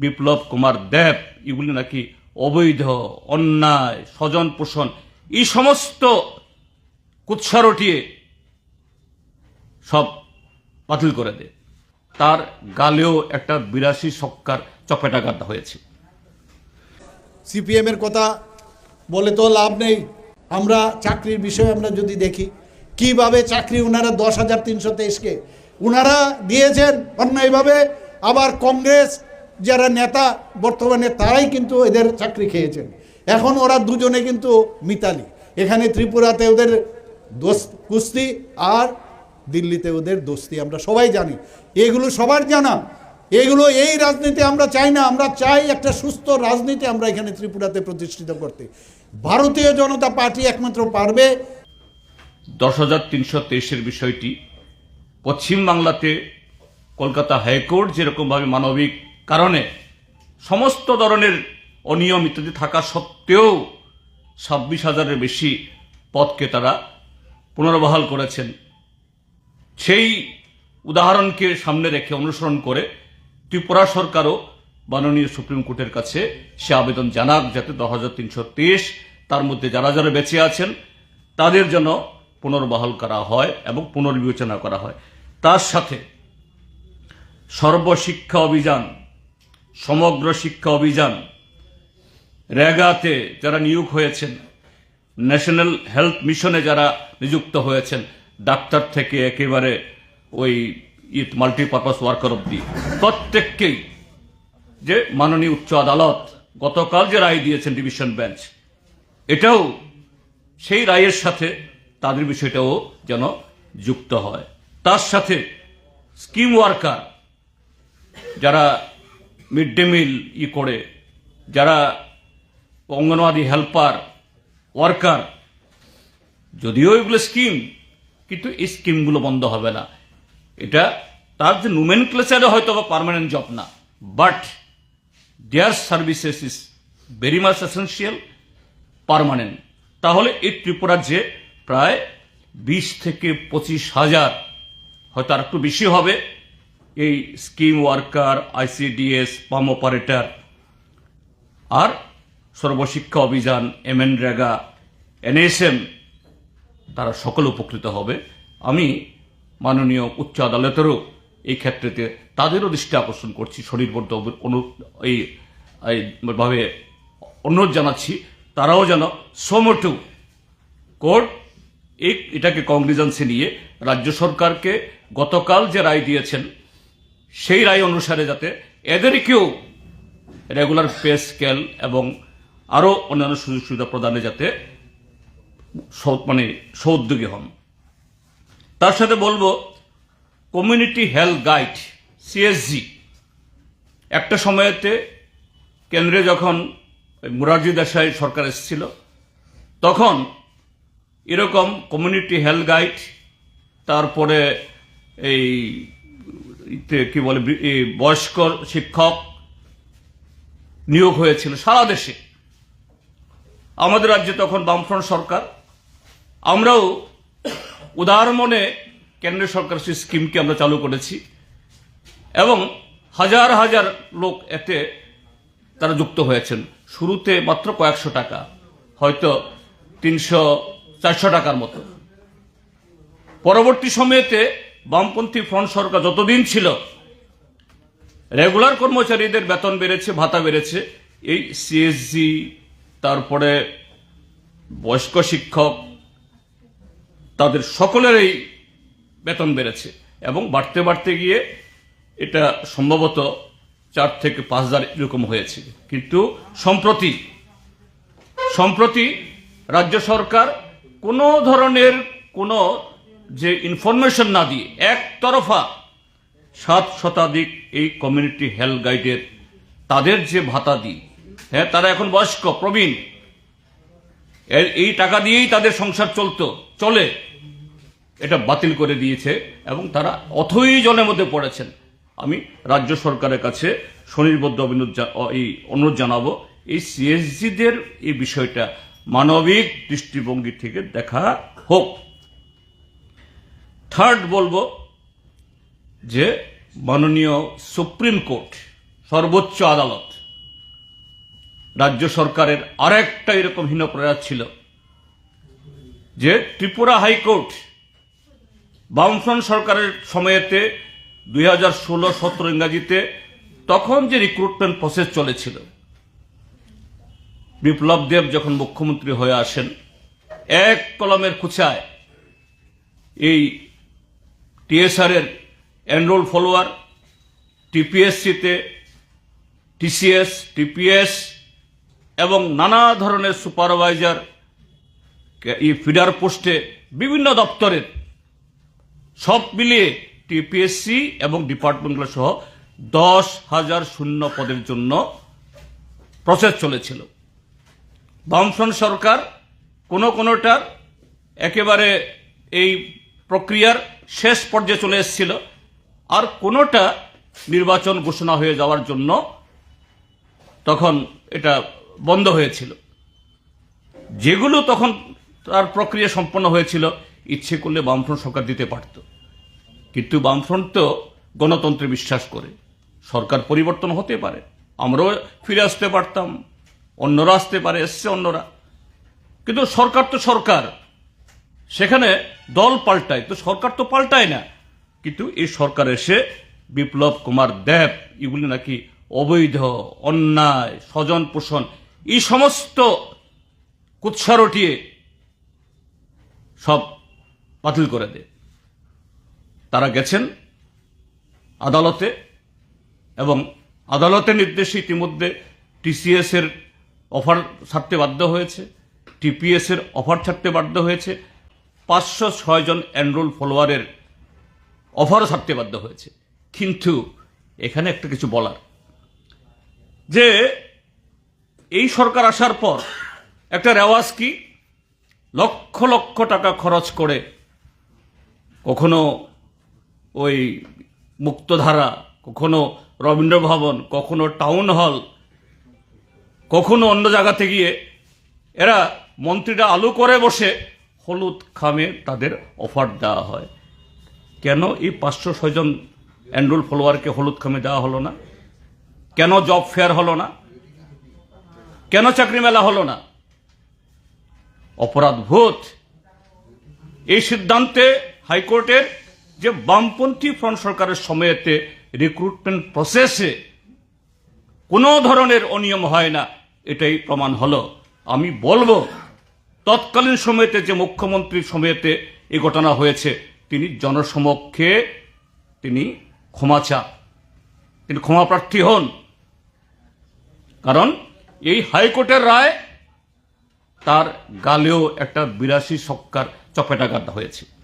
বিপ্লব কুমার দেব, এগুলি নাকি অবৈধ, অন্যায় স্বজন পোষণ এই সমস্ত কুৎসা রটিয়ে সব বাতিল করে দেয়। তার গালেও একটা বিরাশি সক্কার চপেটাঘাত হয়েছে। সিপিএমের কথা বলে তো লাভ নেই। আমরা চাকরির বিষয়ে আমরা যদি দেখি, কীভাবে চাকরি ওনারা দশ হাজার তিনশো তেইশকে ওনারা দিয়েছেন, অন্যায়ভাবে আবার কংগ্রেস যারা নেতা, বর্তমানে তারাই কিন্তু এদের চাকরি খেয়েছেন। এখন ওরা দুজনে কিন্তু মিতালি। এখানে ত্রিপুরাতে ওদের দোস্ত কুস্তি আর দিল্লিতে ওদের দোস্তি আমরা সবাই জানি। এগুলো সবার জানা। এগুলো এই রাজনীতি আমরা চাই না, আমরা চাই একটা সুস্থ রাজনীতি আমরা এখানে ত্রিপুরাতে প্রতিষ্ঠিত করতে। ভারতীয় জনতা পার্টি একমাত্র পারবে। দশ হাজার তিনশো তেইশের বিষয়টি, পশ্চিমবাংলাতে কলকাতা হাইকোর্ট যেরকমভাবে মানবিক কারণে সমস্ত ধরনের অনিয়ম ইত্যাদি থাকা সত্ত্বেও ছাব্বিশ হাজারের বেশি পদকে তারা পুনর্বহাল করেছেন। সেই উদাহরণকে সামনে রেখে অনুসরণ করে ত্রিপুরা সরকারও মাননীয় সুপ্রিম কোর্টের কাছে সে আবেদন জানাক যাতে দশ হাজার তিনশো তেইশ তার মধ্যে যারা যারা বেঁচে আছেন, তাদের যেন পুনর্বহাল করা হয় এবং পুনর্বিবেচনা করা হয়। তার সাথে সর্বশিক্ষা অভিযান সমগ্র শিক্ষা অভিযান রেগাতে যারা নিয়োগ হয়েছেন, ন্যাশনাল হেলথ মিশনে যারা নিযুক্ত হয়েছেন, ডাক্তার থেকে একেবারে ওই ইট মাল্টিপারপাস ওয়ার্কার অব্দি, প্রত্যেককেই যে মাননীয় উচ্চ আদালত গতকাল যে রায় দিয়েছেন ডিভিশন বেঞ্চ, এটাও সেই রায়ের সাথে তাদের বিষয়টাও যেন যুক্ত হয়। তার সাথে স্কিম ওয়ার্কার যারা মিড ডে মিল ই করে, যারা অঙ্গনওয়াড়ি হেল্পার, ওয়ার্কার, যদিও এগুলো স্কিম, কিন্তু এই স্কিমগুলো বন্ধ হবে না। এটা তার যে নুমেন ক্লেচারে হয়তো বা পারমানেন্ট জব না but their services is very much essential permanent তাহলে এই ত্রিপুরার যে প্রায় বিশ থেকে পঁচিশ হাজার, হয়তো আর একটু বেশি হবে এই scheme worker, ICDS, pump operator আর সর্বশিক্ষা অভিযান এমএনরেগা এনএসএম, তারা সকল উপকৃত হবে। আমি মাননীয় উচ্চ আদালতেরও এই ক্ষেত্রেতে তাদেরও দৃষ্টি আকর্ষণ করছি শরীরবদ্ধ অনু এই এই ভাবে অনুরোধ জানাচ্ছি। তারাও যেন সোমটু কোর্ট এটাকে কংগ্রিজেন্সি নিয়ে রাজ্য সরকারকে গতকাল যে রায় দিয়েছেন সেই রায় অনুসারে যাতে এদেরকেও রেগুলার পে স্কেল এবং আরও অন্যান্য সুযোগ সুবিধা প্রদানে যাতে মানে সৌদ্যোগী হন। তার সাথে বলব কমিউনিটি হেলথ গাইড সিএসজি একটা সময়েতে কেন্দ্রে যখন মুরারজি দেশাই সরকার এসেছিল, তখন এরকম কমিউনিটি হেলথ গাইড তারপরে এই কি বলে বয়স্ক শিক্ষক নিয়োগ হয়েছিল সারা দেশে। আমাদের রাজ্যে তখন বামফ্রন্ট সরকার। আমরাও উদার মনে কেন্দ্র সরকার সেই স্কিমকে আমরা চালু করেছি এবং হাজার হাজার লোক এতে তারা যুক্ত হয়েছেন। শুরুতে মাত্র কয়েকশো টাকা, হয়তো তিনশো, চারশো টাকার মতো। পরবর্তী সময়েতে বামপন্থী ফ্রন্ট সরকার যতদিন ছিল রেগুলার কর্মচারীদের বেতন বেড়েছে, ভাতা বেড়েছে। এই সিএসজি তারপরে বয়স্ক শিক্ষক, তাদের সকলেরই বেতন বেড়েছে। এবং বাড়তে বাড়তে গিয়ে এটা সম্ভবত চার থেকে পাঁচ হাজার এরকম হয়েছে। কিন্তু সম্প্রতি সম্প্রতি রাজ্য সরকার কোনো ধরনের কোনো যে ইনফরমেশন না দিয়ে একতরফা সাত শতাধিক এই কমিউনিটি হেলথ গাইডের তাদের যে ভাতা দিই হ্যাঁ তারা এখন বয়স্ক, প্রবীণ এই টাকা দিয়েই তাদের সংসার চলতো, চলে। এটা বাতিল করে দিয়েছে এবং তারা অথই জনের মধ্যে পড়েছেন। আমি রাজ্য সরকারের কাছে স্বনির্বদ্ধ অভিনোদ এই অনুরোধ জানাব, এই সিএসজিদের এই বিষয়টা মানবিক দৃষ্টিভঙ্গি থেকে দেখা হোক। থার্ড বলব যে মাননীয় সুপ্রিম কোর্ট, সর্বোচ্চ আদালত, রাজ্য সরকারের আরেকটা এরকম হীন প্রয়াস ছিল যে ত্রিপুরা হাইকোর্ট বামফ্রন্ট সরকারের সময়েতে দুই হাজার ষোলো সতেরো ইংরাজিতে তখন যে রিক্রুটমেন্ট প্রসেস চলেছিল, বিপ্লব দেব যখন মুখ্যমন্ত্রী হয়ে আসেন, এক কলমের খুচায় এই টিএসআর এর এনরোল ফলোয়ার, টিপিএসসিতে টিসিএস, টিপিএস, এবং নানা ধরনের সুপারভাইজার এই ফিডার পোস্টে বিভিন্ন দপ্তরের সব মিলিয়ে টিপিএসসি এবং ডিপার্টমেন্টগুলো সহ দশ হাজার শূন্য পদের জন্য প্রসেস চলেছিল। বামফ্রন্ট সরকার কোনো কোনোটার একেবারে এই প্রক্রিয়ার শেষ পর্যায়ে চলে এসেছিল। আর কোনোটা নির্বাচন ঘোষণা হয়ে যাওয়ার জন্য তখন এটা বন্ধ হয়েছিল। যেগুলো তখন তার প্রক্রিয়া সম্পন্ন হয়েছিল, ইচ্ছে করলে বামফ্রন্ট সরকার দিতে পারত। কিন্তু বামফ্রন্ট তো গণতন্ত্রে বিশ্বাস করে। সরকার পরিবর্তন হতে পারে। আমরাও ফিরে আসতে পারতাম। অন্যরা আসতে পারে, এসছে অন্যরা। কিন্তু সরকার তো সরকার। সেখানে দল পাল্টায়। তো সরকার তো পাল্টায় না। কিন্তু এই সরকার এসে বিপ্লব কুমার দেব, এগুলি নাকি অবৈধ, অন্যায় স্বজন পোষণ এই সমস্ত কুৎসা রটিয়ে সব বাতিল করে দেয়। তারা গেছেন আদালতে এবং আদালতের নির্দেশে ইতিমধ্যে টিসিএস এর অফার ছাড়তে বাধ্য হয়েছে টিপিএস এর অফার ছাড়তে বাধ্য হয়েছে। পাঁচশো ছয় জন এনরোল ফলোয়ারের অফারও ছাড়তে বাধ্য হয়েছে। কিন্তু এখানে একটা কিছু বলার। যে এই সরকার আসার পর একটা রেওয়াজ কি? লক্ষ লক্ষ টাকা খরচ করে কখনো ওই মুক্তধারা, কখনো রবীন্দ্র ভবন কখনো টাউন হল কখনো অন্য জায়গাতে গিয়ে এরা মন্ত্রীরা আলু করে বসে হলুদ খামে তাদের অফার দেওয়া হয়। কেন এই পাঁচশো ছয়জন এনরোল ফলোয়ারকে হলুদ খামে দেওয়া হলো না? কেন জব ফেয়ার হলো না? কেন চাকরি মেলা হলো না? অপরাধ ভূত। এই সিদ্ধান্তে হাইকোর্টের যে বামপন্থী ফ্রন্ট সরকারের সময়েতে রিক্রুটমেন্ট প্রসেসে কোনো ধরনের অনিয়ম হয় না, এটাই প্রমাণ হলো। আমি বলব তৎকালীন সময়তে যে মুখ্যমন্ত্রীর সময়তে এই ঘটনা হয়েছে, তিনি জনসমক্ষে তিনি ক্ষমা চান। তিনি ক্ষমা প্রার্থী হন। কারণ এই হাইকোর্টের রায় তার গালেও একটা বিরাশি সক্কার চপেটাঘাত হয়েছে।